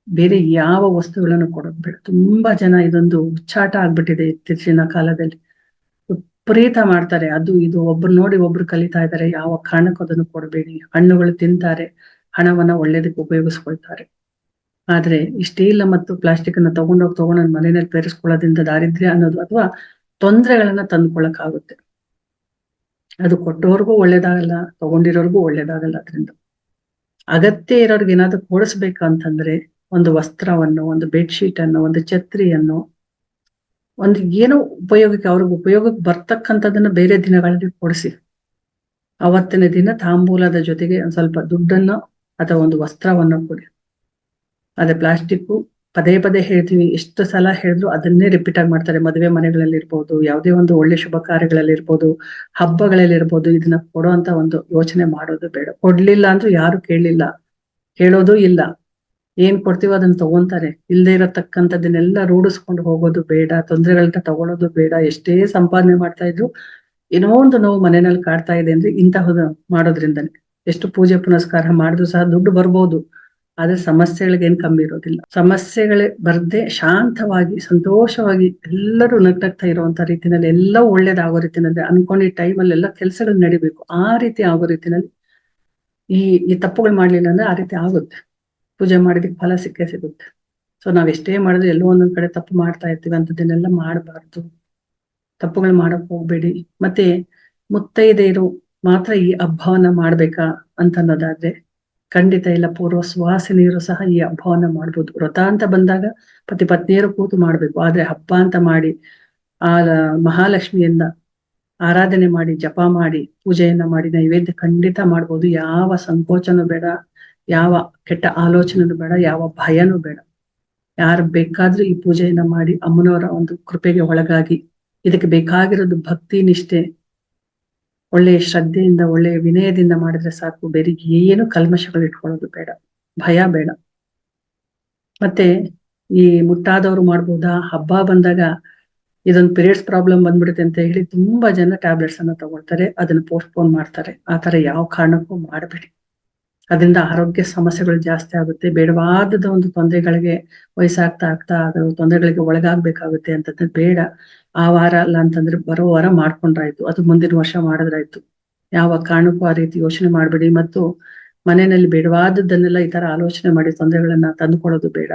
ಬೇರೆ ಯಾವ ವಸ್ತುಗಳನ್ನು ಕೊಡಕ್ ಬೇಡ. ತುಂಬಾ ಜನ ಇದೊಂದು ಉಚ್ಚಾಟ ಆಗ್ಬಿಟ್ಟಿದೆ ಇತ್ತೀಚಿನ ಕಾಲದಲ್ಲಿ. ವಿಪರೀತ ಮಾಡ್ತಾರೆ. ಅದು, ಇದು ಒಬ್ರು ನೋಡಿ ಒಬ್ರು ಕಲಿತಾ ಇದ್ದಾರೆ. ಯಾವ ಕಾರಣಕ್ಕೂ ಅದನ್ನು ಕೊಡಬೇಡಿ. ಹಣ್ಣುಗಳು ತಿಂತಾರೆ. ಹಣವನ್ನ ಒಳ್ಳೇದಕ್ಕೆ ಉಪಯೋಗಿಸ್ಕೊಳ್ತಾರೆ. ಆದ್ರೆ ಈ ಸ್ಟೀಲ್ ಮತ್ತು ಪ್ಲಾಸ್ಟಿಕ್ ಅನ್ನ ತಗೊಂಡೋಗಿ ತಗೊಂಡು ಮನೆಯಲ್ಲಿ ಪೇರಿಸ್ಕೊಳ್ಳೋದ್ರಿಂದ ದಾರಿದ್ರ್ಯ ಅನ್ನೋದು ಅಥವಾ ತೊಂದರೆಗಳನ್ನ ತಂದ್ಕೊಳಕ್ ಆಗುತ್ತೆ ಅದು ಕೊಟ್ಟೋರ್ಗೂ ಒಳ್ಳೇದಾಗಲ್ಲ ತಗೊಂಡಿರೋರ್ಗೂ ಒಳ್ಳೇದಾಗಲ್ಲ ಅದರಿಂದ. ಅಗತ್ಯ ಇರೋರ್ಗೆ ಏನಾದ್ರು ಕೊಡಿಸ್ಬೇಕಂತಂದ್ರೆ ಒಂದು ವಸ್ತ್ರವನ್ನು, ಒಂದು ಬೆಡ್ಶೀಟ್ ಅನ್ನು, ಒಂದು ಛತ್ರಿಯನ್ನು ಒಂದು ಏನೋ ಉಪಯೋಗಕ್ಕೆ, ಅವ್ರಿಗೆ ಉಪಯೋಗಕ್ಕೆ ಬರ್ತಕ್ಕಂಥದ್ದನ್ನ ಬೇರೆ ದಿನಗಳಲ್ಲಿ ಕೊಡಿಸಿ. ಅವತ್ತಿನ ದಿನ ತಾಂಬೂಲದ ಜೊತೆಗೆ ಒಂದ್ ಸ್ವಲ್ಪ ದುಡ್ಡನ್ನು ಅಥವಾ ಒಂದು ವಸ್ತ್ರವನ್ನ ಕೊಡಿ. ಅದೇ ಪ್ಲಾಸ್ಟಿಕ್ ಪದೇ ಪದೇ ಹೇಳ್ತೀವಿ ಎಷ್ಟು ಸಲ ಹೇಳಿದ್ರು ಅದನ್ನೇ ರಿಪೀಟ್ ಆಗಿ ಮಾಡ್ತಾರೆ. ಮದುವೆ ಮನೆಗಳಲ್ಲಿ ಇರ್ಬೋದು, ಯಾವುದೇ ಒಂದು ಒಳ್ಳೆ ಶುಭ ಕಾರ್ಯಗಳಲ್ಲಿ ಇರ್ಬೋದು, ಹಬ್ಬಗಳಲ್ಲಿ ಇರ್ಬೋದು, ಇದನ್ನ ಕೊಡುವಂತ ಒಂದು ಯೋಚನೆ ಮಾಡೋದು ಬೇಡ. ಕೊಡ್ಲಿಲ್ಲ ಅಂದ್ರೂ ಯಾರು ಕೇಳಲಿಲ್ಲ. ಕೇಳೋದು ಇಲ್ಲ. ಏನ್ ಕೊಡ್ತೀವೋ ಅದನ್ನ ತಗೊಂತಾರೆ. ಇಲ್ದೇ ಇರತಕ್ಕಂಥದ್ದನ್ನೆಲ್ಲ ರೂಢಿಸ್ಕೊಂಡು ಹೋಗೋದು ಬೇಡ ತೊಂದರೆಗಳನ್ನ ತಗೊಳ್ಳೋದು ಬೇಡ, ಎಷ್ಟೇ ಸಂಪಾದನೆ ಮಾಡ್ತಾ ಇದ್ರು ಏನೋ ಒಂದು ನೋವು ಮನೆಯಲ್ಲಿ ಕಾಡ್ತಾ ಇದೆ ಅಂದ್ರೆ ಇಂತಹ ಮಾಡೋದ್ರಿಂದನೇ. ಎಷ್ಟು ಪೂಜೆ ಪುನಸ್ಕಾರ ಮಾಡಿದ್ರು ಸಹ ದುಡ್ಡು ಬರ್ಬೋದು, ಆದ್ರೆ ಸಮಸ್ಯೆಗಳಿಗೆ ಏನ್ ಕಮ್ಮಿ ಇರೋದಿಲ್ಲ. ಸಮಸ್ಯೆಗಳೇ ಬರ್ದೆ ಶಾಂತವಾಗಿ, ಸಂತೋಷವಾಗಿ ಎಲ್ಲರೂ ನಗ್ನಗ್ತಾ ಇರುವಂತ ರೀತಿನಲ್ಲಿ, ಎಲ್ಲ ಒಳ್ಳೇದಾಗೋ ರೀತಿನಲ್ಲಿ ಅನ್ಕೊಂಡಿದ್ದ ಟೈಮಲ್ಲಿ ಎಲ್ಲ ಕೆಲಸಗಳು ನಡಿಬೇಕು. ಆ ರೀತಿ ಆಗೋ ರೀತಿನಲ್ಲಿ ಈ ಈ ತಪ್ಪುಗಳು ಮಾಡ್ಲಿಲ್ಲ ಅಂದ್ರೆ ಆ ರೀತಿ ಆಗುತ್ತೆ. ಪೂಜೆ ಮಾಡಿದಕ್ಕೆ ಫಲ ಸಿಕ್ಕೇ ಸಿಗುತ್ತೆ. ಸೊ ನಾವ್ ಎಷ್ಟೇ ಮಾಡಿದ್ರೆ ಎಲ್ಲೋ ಒಂದೊಂದ್ ಕಡೆ ತಪ್ಪು ಮಾಡ್ತಾ ಇರ್ತೀವಿ ಅಂತದನ್ನೆಲ್ಲ ಮಾಡಬಾರ್ದು. ತಪ್ಪುಗಳು ಮಾಡಕ್ ಹೋಗ್ಬೇಡಿ. ಮತ್ತೆ ಮುತ್ತೈದೆಯರು ಮಾತ್ರ ಈ ಹಬ್ಬವನ್ನ ಮಾಡ್ಬೇಕಾ ಅಂತ ಅನ್ನೋದಾದ್ರೆ, ಖಂಡಿತ ಇಲ್ಲ, ಪೂರ್ವ ಸುವಾಸಿನಿಯರು ಸಹ ಈ ಹಬ್ಬವನ್ನ ಮಾಡ್ಬೋದು. ವ್ರತ ಅಂತ ಬಂದಾಗ ಪತಿ ಪತ್ನಿಯರು ಕೂತು ಮಾಡ್ಬೇಕು. ಆದ್ರೆ ಹಬ್ಬ ಅಂತ ಮಾಡಿ, ಆ ಮಹಾಲಕ್ಷ್ಮಿಯಿಂದ ಆರಾಧನೆ ಮಾಡಿ, ಜಪ ಮಾಡಿ, ಪೂಜೆಯನ್ನ ಮಾಡಿ ನೈವೇದ್ಯ ಖಂಡಿತ ಮಾಡ್ಬೋದು. ಯಾವ ಸಂಕೋಚನೂ ಬೇಡ. ಯಾವ ಕೆಟ್ಟ ಆಲೋಚನೆನೂ ಬೇಡ, ಯಾವ ಭಯನೂ ಬೇಡ. ಯಾರು ಬೇಕಾದ್ರೂ ಈ ಪೂಜೆಯನ್ನ ಮಾಡಿ ಅಮ್ಮನವರ ಒಂದು ಕೃಪೆಗೆ ಒಳಗಾಗಿ ಇದಕ್ಕೆ ಬೇಕಾಗಿರೋದು ಭಕ್ತಿ, ನಿಷ್ಠೆ, ಒಳ್ಳೆಯ ಶ್ರದ್ಧೆಯಿಂದ, ಒಳ್ಳೆಯ ವಿನಯದಿಂದ ಮಾಡಿದ್ರೆ ಸಾಕು. ಬೇರೆ ಏನು ಕಲ್ಮಶಗಳು ಇಟ್ಕೊಳ್ಳೋದು ಬೇಡ. ಭಯ ಬೇಡ. ಮತ್ತೆ ಈ ಮುಟ್ಟಾದವರು ಮಾಡ್ಬೋದಾ? ಹಬ್ಬ ಬಂದಾಗ ಇದೊಂದು ಪೀರಿಯಡ್ಸ್ ಪ್ರಾಬ್ಲಮ್ ಬಂದ್ಬಿಡುತ್ತೆ ಅಂತ ಹೇಳಿ ತುಂಬಾ ಜನ ಟ್ಯಾಬ್ಲೆಟ್ಸ್ ಅನ್ನ ತಗೊಳ್ತಾರೆ. ಅದನ್ನ ಪೋಸ್ಟ್ಪೋನ್ ಮಾಡ್ತಾರೆ. ಆ ತರ ಯಾವ ಕಾರಣಕ್ಕೂ ಮಾಡಬೇಡಿ. ಅದರಿಂದ ಆರೋಗ್ಯ ಸಮಸ್ಯೆಗಳು ಜಾಸ್ತಿ ಆಗುತ್ತೆ. ಬೇಡವಾದ ಒಂದು ತೊಂದರೆಗಳಿಗೆ ವಯಸ್ಸಾಗ್ತಾ ಆಗ್ತಾ ಅದು ತೊಂದರೆಗಳಿಗೆ ಒಳಗಾಗ್ಬೇಕಾಗುತ್ತೆ ಅಂತಂದ್ರೆ ಬೇಡ. ಆ ವಾರ ಅಲ್ಲ ಅಂತಂದ್ರೆ ಬರೋ ವಾರ ಮಾಡ್ಕೊಂಡ್ರಾಯ್ತು. ಅದು ಮುಂದಿನ ವರ್ಷ ಮಾಡಿದ್ರಾಯ್ತು. ಯಾವ ಕಾರಣಕ್ಕೂ ಆ ರೀತಿ ಯೋಚನೆ ಮಾಡಬೇಡಿ. ಮತ್ತು ಮನೆಯಲ್ಲಿ ಬೇಡವಾದದ್ದನ್ನೆಲ್ಲ ಈ ತರ ಆಲೋಚನೆ ಮಾಡಿ ತೊಂದರೆಗಳನ್ನ ತಂದುಕೊಳ್ಳೋದು ಬೇಡ.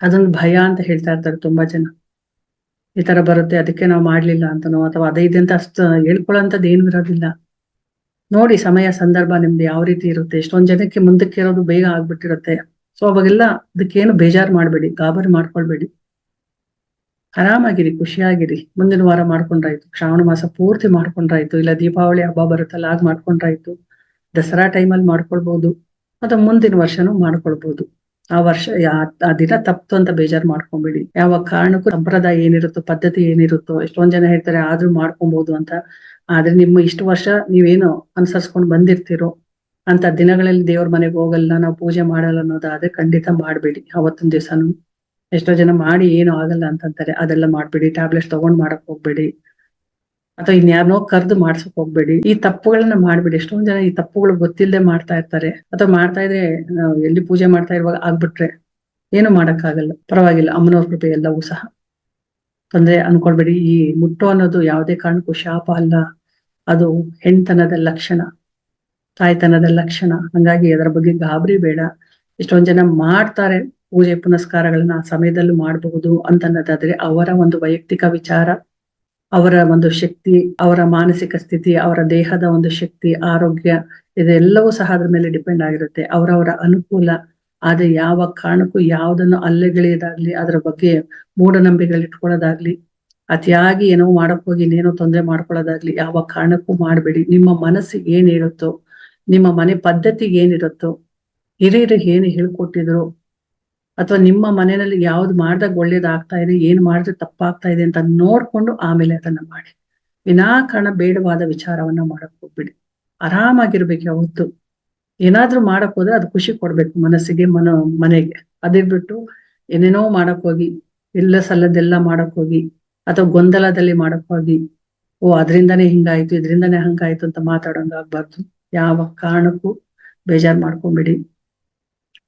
ಅದೊಂದು ಭಯ ಅಂತ ಹೇಳ್ತಾ ಇರ್ತಾರೆ ತುಂಬಾ ಜನ. ಈ ತರ ಬರುತ್ತೆ, ಅದಕ್ಕೆ ನಾವು ಮಾಡ್ಲಿಲ್ಲ ಅಂತನೋ ಅಥವಾ ಅದೇ ಇದೆ ಅಂತ ಅಷ್ಟು ಹೇಳ್ಕೊಳ್ಳೋಂಥದ್ದು ಏನು ಇರೋದಿಲ್ಲ. ನೋಡಿ ಸಮಯ ಸಂದರ್ಭ ನಿಮ್ದು ಯಾವ ರೀತಿ ಇರುತ್ತೆ. ಎಷ್ಟೊಂದ್ ಜನಕ್ಕೆ ಮುಂದಕ್ಕೆ ಇರೋದು ಬೇಗ ಆಗ್ಬಿಟ್ಟಿರುತ್ತೆ. ಸೊ ಅವಾಗೆಲ್ಲ ಅದಕ್ಕೇನು ಬೇಜಾರ್ ಮಾಡ್ಬೇಡಿ, ಗಾಬರಿ ಮಾಡ್ಕೊಳ್ಬೇಡಿ. ಆರಾಮಾಗಿರಿ, ಖುಷಿಯಾಗಿರಿ. ಮುಂದಿನ ವಾರ ಮಾಡ್ಕೊಂಡ್ರಾಯ್ತು. ಶ್ರಾವಣ ಮಾಸ ಪೂರ್ತಿ ಮಾಡ್ಕೊಂಡ್ರಾಯ್ತು. ಇಲ್ಲ ದೀಪಾವಳಿ ಹಬ್ಬ ಬರುತ್ತಲ್ಲ, ಆಗ ಮಾಡ್ಕೊಂಡ್ರಾಯ್ತು. ದಸರಾ ಟೈಮಲ್ಲಿ ಮಾಡ್ಕೊಳ್ಬಹುದು ಅಥವಾ ಮುಂದಿನ ವರ್ಷನೂ ಮಾಡ್ಕೊಳ್ಬಹುದು ಆ ವರ್ಷ, ಆ ದಿನ ತಪ್ತು ಅಂತ ಬೇಜಾರ್ ಮಾಡ್ಕೊಂಡ್ಬಿಡಿ ಯಾವ ಕಾರಣಕ್ಕೂ ಸಂಪ್ರದಾಯ ಏನಿರುತ್ತೋ, ಪದ್ಧತಿ ಏನಿರುತ್ತೋ, ಎಷ್ಟೊಂದ್ ಜನ ಹೇಳ್ತಾರೆ ಆದ್ರೂ ಮಾಡ್ಕೊಬಹುದು ಅಂತ. ಆದ್ರೆ ನಿಮ್ಮ ಇಷ್ಟು ವರ್ಷ ನೀವೇನು ಅನುಸರಿಸ್ಕೊಂಡ್ ಬಂದಿರ್ತೀರೋ, ಅಂತ ದಿನಗಳಲ್ಲಿ ದೇವ್ರ ಮನೆಗೆ ಹೋಗಲ್ಲ ನಾವು ಪೂಜೆ ಮಾಡಲ್ಲ ಅನ್ನೋದಾದ್ರೆ ಖಂಡಿತ ಮಾಡ್ಬೇಡಿ. ಅವತ್ತಿನ ದಿವಸನು ಎಷ್ಟೋ ಜನ ಮಾಡಿ ಏನು ಆಗಲ್ಲ ಅಂತಂತಾರೆ ಅದೆಲ್ಲ ಮಾಡ್ಬೇಡಿ. ಟ್ಯಾಬ್ಲೆಟ್ಸ್ ತಗೊಂಡ್ ಮಾಡಕ್ ಹೋಗ್ಬೇಡಿ. ಅಥವಾ ಇನ್ಯಾರನೋ ಕರ್ದು ಮಾಡ್ಸಕ್ ಹೋಗ್ಬೇಡಿ. ಈ ತಪ್ಪುಗಳನ್ನ ಮಾಡ್ಬೇಡಿ. ಎಷ್ಟೊಂದ್ ಜನ ಈ ತಪ್ಪುಗಳು ಗೊತ್ತಿಲ್ಲದೆ ಮಾಡ್ತಾ ಇರ್ತಾರೆ. ಅಥವಾ ಮಾಡ್ತಾ ಇದ್ರೆ ಎಲ್ಲಿ ಪೂಜೆ ಮಾಡ್ತಾ ಇರುವಾಗ ಆಗ್ಬಿಟ್ರೆ ಏನು ಮಾಡಕ್ಕಾಗಲ್ಲ. ಪರವಾಗಿಲ್ಲ. ಅಮ್ಮನವ್ರ ಕೃಪೆ ಎಲ್ಲವೂ ಸಹ. ತೊಂದ್ರೆ ಅನ್ಕೊಳ್ಬೇಡಿ. ಈ ಮುಟ್ಟು ಅನ್ನೋದು ಯಾವುದೇ ಕಾರಣಕ್ಕೂ ಶಾಪ ಅಲ್ಲ. ಅದು ಹೆಣ್ತನದ ಲಕ್ಷಣ. ತಾಯ್ತನದ ಲಕ್ಷಣ. ಹಂಗಾಗಿ ಅದರ ಬಗ್ಗೆ ಗಾಬರಿ ಬೇಡ. ಎಷ್ಟೊಂದ್ ಜನ ಮಾಡ್ತಾರೆ ಪೂಜೆ ಪುನಸ್ಕಾರಗಳನ್ನ, ಆ ಸಮಯದಲ್ಲೂ ಮಾಡಬಹುದು ಅಂತನ್ನೋದಾದ್ರೆ ಅವರ ಒಂದು ವೈಯಕ್ತಿಕ ವಿಚಾರ. ಅವರ ಒಂದು ಶಕ್ತಿ, ಅವರ ಮಾನಸಿಕ ಸ್ಥಿತಿ, ಅವರ ದೇಹದ ಒಂದು ಶಕ್ತಿ, ಆರೋಗ್ಯ ಇದೆಲ್ಲವೂ ಸಹ ಅದ್ರ ಮೇಲೆ ಡಿಪೆಂಡ್ ಆಗಿರುತ್ತೆ. ಅವರವರ ಅನುಕೂಲ, ಆದ್ರೆ ಯಾವ ಕಾರಣಕ್ಕೂ ಯಾವುದನ್ನು ಅಲ್ಲೆಗಳೆಯದಾಗ್ಲಿ, ಅದರ ಬಗ್ಗೆ ಮೂಢನಂಬಿಕೆಗಳು ಇಟ್ಕೊಳ್ಳೋದಾಗ್ಲಿ, ಅತಿಯಾಗಿ ಏನೋ ಮಾಡಕ್ ಹೋಗಿ ಇನ್ನೇನೋ ತೊಂದರೆ ಮಾಡ್ಕೊಳ್ಳೋದಾಗ್ಲಿ, ಯಾವ ಕಾರಣಕ್ಕೂ ಮಾಡಬೇಡಿ. ನಿಮ್ಮ ಮನಸ್ಸು ಏನ್ ನಿಮ್ಮ ಮನೆ ಪದ್ಧತಿಗೆ ಏನಿರುತ್ತೋ, ಹಿರಿಯರು ಏನು ಹೇಳ್ಕೊಟ್ಟಿದ್ರು ಅಥವಾ ನಿಮ್ಮ ಮನೆಯಲ್ಲಿ ಯಾವ್ದು ಮಾಡಿದಾಗ ಒಳ್ಳೇದಾಗ್ತಾ ಇದೆ, ಏನ್ ಮಾಡಿದ್ರೆ ತಪ್ಪಾಗ್ತಾ ಇದೆ ಅಂತ ನೋಡ್ಕೊಂಡು ಆಮೇಲೆ ಅದನ್ನ ಮಾಡಿ. ವಿನಾಕಾರಣ ಬೇಡವಾದ ವಿಚಾರವನ್ನ ಮಾಡಕ್ ಹೋಗ್ಬಿಡಿ. ಆರಾಮಾಗಿರ್ಬೇಕು ಯಾವತ್ತು. ಏನಾದ್ರೂ ಮಾಡಕ್ ಹೋದ್ರೆ ಅದು ಖುಷಿ ಕೊಡ್ಬೇಕು ಮನಸ್ಸಿಗೆ, ಮನ, ಮನೆಗೆ. ಅದೇ ಬಿಟ್ಟು ಏನೇನೋ ಮಾಡಕ್ ಹೋಗಿ, ಇಲ್ಲ ಸಲ್ಲದೆಲ್ಲ ಮಾಡಕ್ ಹೋಗಿ, ಅಥವಾ ಗೊಂದಲದಲ್ಲಿ ಮಾಡಕ್ ಹೋಗಿ, ಓ ಅದ್ರಿಂದಾನೇ ಹಿಂಗಾಯ್ತು, ಇದ್ರಿಂದಾನೇ ಹಂಗಾಯ್ತು ಅಂತ ಮಾತಾಡೋಂಗಾಗ್ಬಾರ್ದು. ಯಾವ ಕಾರಣಕ್ಕೂ ಬೇಜಾರ್ ಮಾಡ್ಕೊಂಬಿಡಿ.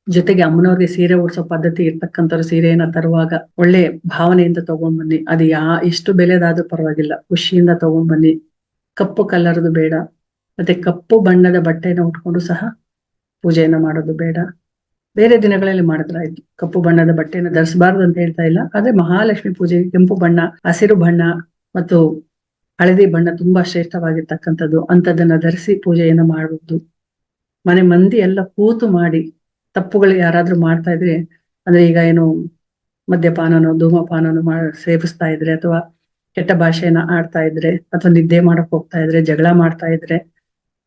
ಜೊತೆಗೆ ಅಮ್ಮನವ್ರಿಗೆ ಸೀರೆ ಉಡ್ಸೋ ಪದ್ಧತಿ ಇರ್ತಕ್ಕಂಥವ್ರು ಸೀರೆಯನ್ನ ತರುವಾಗ ಒಳ್ಳೆ ಭಾವನೆಯಿಂದ ತಗೊಂಡ್ ಬನ್ನಿ. ಅದು ಯಾ, ಎಷ್ಟು ಬೆಲೆದಾದ್ರೂ ಪರವಾಗಿಲ್ಲ. ಖುಷಿಯಿಂದ ತಗೊಂಡ್ ಬನ್ನಿ. ಕಪ್ಪು ಕಲರ್ದು ಬೇಡ. ಮತ್ತೆ ಕಪ್ಪು ಬಣ್ಣದ ಬಟ್ಟೆನ ಉಟ್ಕೊಂಡು ಸಹ ಪೂಜೆಯನ್ನ ಮಾಡೋದು ಬೇಡ. ಬೇರೆ ದಿನಗಳಲ್ಲಿ ಮಾಡಿದ್ರಾಯ್ತು ಕಪ್ಪು ಬಣ್ಣದ ಬಟ್ಟೆನ ಧರಿಸಬಾರ್ದು ಅಂತ ಹೇಳ್ತಾ ಇಲ್ಲ. ಆದ್ರೆ ಮಹಾಲಕ್ಷ್ಮಿ ಪೂಜೆಗೆ ಕೆಂಪು ಬಣ್ಣ, ಹಸಿರು ಬಣ್ಣ ಮತ್ತು ಹಳದಿ ಬಣ್ಣ ತುಂಬಾ ಶ್ರೇಷ್ಠವಾಗಿರ್ತಕ್ಕಂಥದ್ದು. ಅಂತದನ್ನ ಧರಿಸಿ ಪೂಜೆಯನ್ನ ಮಾಡಬಹುದು ಮನೆ ಮಂದಿ ಎಲ್ಲ ಕೂತು ಮಾಡಿ ತಪ್ಪುಗಳು ಯಾರಾದ್ರೂ ಮಾಡ್ತಾ ಇದ್ರೆ, ಅಂದ್ರೆ ಈಗ ಏನು ಮದ್ಯಪಾನನೋ, ಧೂಮಪಾನನೋ ಮಾ, ಸೇವಿಸ್ತಾ ಇದ್ರೆ ಅಥವಾ ಕೆಟ್ಟ ಭಾಷೆಯನ್ನ ಆಡ್ತಾ ಇದ್ರೆ ಅಥವಾ ನಿದ್ದೆ ಮಾಡಕ್ ಹೋಗ್ತಾ ಇದ್ರೆ, ಜಗಳ ಮಾಡ್ತಾ ಇದ್ರೆ,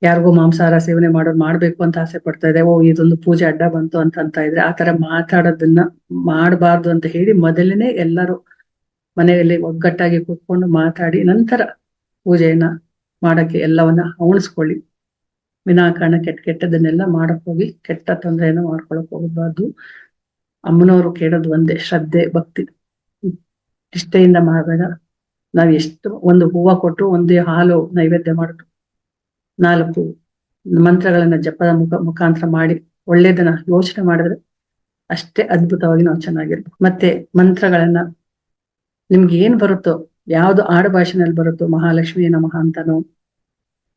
ಯಾರಿಗೂ ಮಾಂಸಾಹಾರ ಸೇವನೆ ಮಾಡೋದು ಮಾಡ್ಬೇಕು ಅಂತ ಆಸೆ ಪಡ್ತಾ ಇದೆ ಓ, ಇದೊಂದು ಪೂಜೆ ಅಡ್ಡ ಬಂತು ಅಂತ ಅಂತ ಇದ್ರೆ ಆತರ ಮಾತಾಡೋದನ್ನ ಮಾಡಬಾರ್ದು ಅಂತ ಹೇಳಿ ಮೊದಲನೇ ಎಲ್ಲರೂ ಮನೆಯಲ್ಲಿ ಒಗ್ಗಟ್ಟಾಗಿ ಕೂತ್ಕೊಂಡು ಮಾತಾಡಿ ನಂತರ ಪೂಜೆಯನ್ನ ಮಾಡಕ್ಕೆ ಎಲ್ಲವನ್ನ ಅವಣಿಸ್ಕೊಳ್ಳಿ. ವಿನಾಕಾರಣ ಕೆಟ್ಟ ಕೆಟ್ಟದನ್ನೆಲ್ಲ ಮಾಡಕ್ ಹೋಗಿ ಕೆಟ್ಟ ತೊಂದರೆಯನ್ನು ಮಾಡ್ಕೊಳಕ್ ಹೋಗಬಾರ್ದು. ಅಮ್ಮನವರು ಕೇಳೋದು ಒಂದೇ, ಶ್ರದ್ಧೆ, ಭಕ್ತಿ. ನಿಷ್ಠೆಯಿಂದ ಮಾಡಬೇಡ. ನಾವ್ ಎಷ್ಟು ಒಂದು ಹೂವ ಕೊಟ್ಟು ಒಂದೇ ಹಾಲು ನೈವೇದ್ಯ ಮಾಡಿದ್ರು ನಾಲ್ಕು ಮಂತ್ರಗಳನ್ನ ಜಪದ ಮುಖ, ಮುಖಾಂತರ ಮಾಡಿ ಒಳ್ಳೇದನ್ನ ಯೋಚನೆ ಮಾಡಿದ್ರೆ ಅಷ್ಟೇ ಅದ್ಭುತವಾಗಿ ನಾವು ಚೆನ್ನಾಗಿರ್ಬೇಕು. ಮತ್ತೆ ಮಂತ್ರಗಳನ್ನ ನಿಮ್ಗೆ ಏನ್ ಬರುತ್ತೋ, ಯಾವ್ದು ಆಡು ಭಾಷೆನಲ್ಲಿ ಬರುತ್ತೋ ಮಹಾಲಕ್ಷ್ಮಿ ನಮಃ ಅಂತನೋ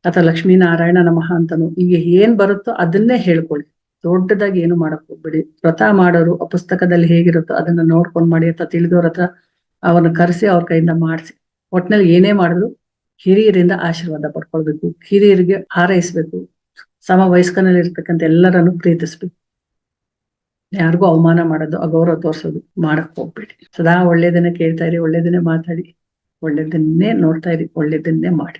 ಅಥವಾ ಲಕ್ಷ್ಮೀನಾರಾಯಣ ನಮಃ ಅಂತನು, ಈಗ ಏನ್ ಬರುತ್ತೋ ಅದನ್ನೇ ಹೇಳ್ಕೊಳ್ಳಿ. ದೊಡ್ಡದಾಗಿ ಏನು ಮಾಡಕ್ ಹೋಗ್ಬೇಡಿ. ವ್ರತ ಮಾಡೋರು ಆ ಪುಸ್ತಕದಲ್ಲಿ ಹೇಗಿರುತ್ತೋ ಅದನ್ನ ನೋಡ್ಕೊಂಡ್ ಮಾಡಿ ಅಥವಾ ತಿಳಿದವ್ರ ಹತ್ರ ಅವನ್ನ ಕರೆಸಿ ಅವ್ರ ಕೈಯಿಂದ ಮಾಡಿಸಿ. ಒಟ್ನಲ್ಲಿ ಏನೇ ಮಾಡಿದ್ರು ಹಿರಿಯರಿಂದ ಆಶೀರ್ವಾದ ಪಡ್ಕೊಳ್ಬೇಕು. ಹಿರಿಯರಿಗೆ ಹಾರೈಸ್ಬೇಕು. ಸಮ ವಯಸ್ಕನಲ್ಲಿ ಇರ್ತಕ್ಕಂಥ ಎಲ್ಲರನ್ನು ಪ್ರೀತಿಸ್ಬೇಕು. ಯಾರಿಗೂ ಅವಮಾನ ಮಾಡೋದು, ಅಗೌರವ ತೋರ್ಸೋದು ಮಾಡಕ್ ಹೋಗ್ಬೇಡಿ. ಸದಾ ಒಳ್ಳೇದನ್ನೇ ಕೇಳ್ತಾ ಇರಿ ಒಳ್ಳೇದನ್ನೇ ಮಾತಾಡಿ ಒಳ್ಳೇದನ್ನೇ ನೋಡ್ತಾ ಇರಿ ಒಳ್ಳೇದನ್ನೇ ಮಾಡಿ.